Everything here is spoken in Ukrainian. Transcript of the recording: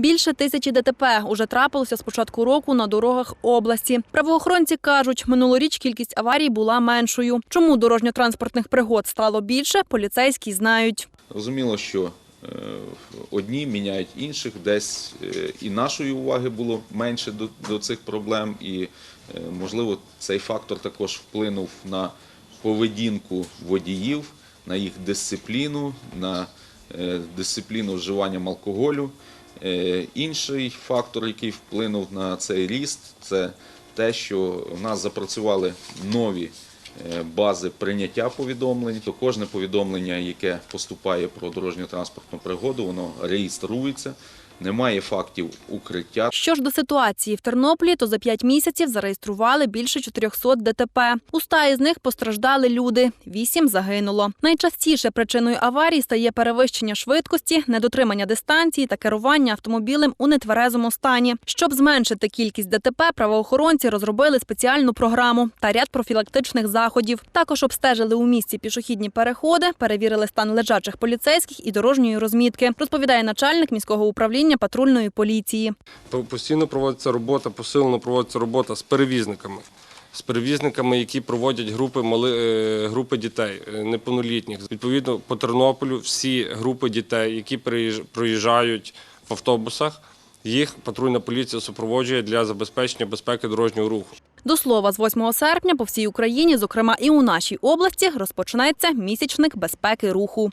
Більше тисячі ДТП уже трапилося з початку року на дорогах області. Правоохоронці кажуть, минулоріч кількість аварій була меншою. Чому дорожньо-транспортних пригод стало більше, поліцейські знають. Розуміло, що е, одні міняють інших, десь е, і нашої уваги було менше до, цих проблем, і е, можливо цей фактор також вплинув на поведінку водіїв, на їх дисципліну, на дисципліну вживанням алкоголю. Е, Інший фактор, який вплинув на цей ріст, це те, що в нас запрацювали нові е, бази прийняття повідомлень. То кожне повідомлення, яке поступає про дорожньо-транспортну пригоду, воно реєструється. Немає фактів укриття. Що ж до ситуації в Тернополі, то за п'ять місяців зареєстрували більше 400 ДТП. У ста із них постраждали люди, вісім загинуло. Найчастіше причиною аварій стає перевищення швидкості, недотримання дистанції та керування автомобілем у нетверезому стані. Щоб зменшити кількість ДТП, правоохоронці розробили спеціальну програму та ряд профілактичних заходів. Також обстежили у місті пішохідні переходи, перевірили стан лежачих поліцейських і дорожньої розмітки. Розповідає начальник міського управління патрульної поліції. По- Постійно проводиться робота, посилено проводиться робота з перевізниками. З перевізниками, які проводять групи мали, е, групи дітей е, неповнолітніх. Відповідно, по Тернополю всі групи дітей, які проїжджають в автобусах, їх патрульна поліція супроводжує для забезпечення безпеки дорожнього руху. До слова, з 8 серпня по всій Україні, зокрема і у нашій області, розпочнеться місячник безпеки руху.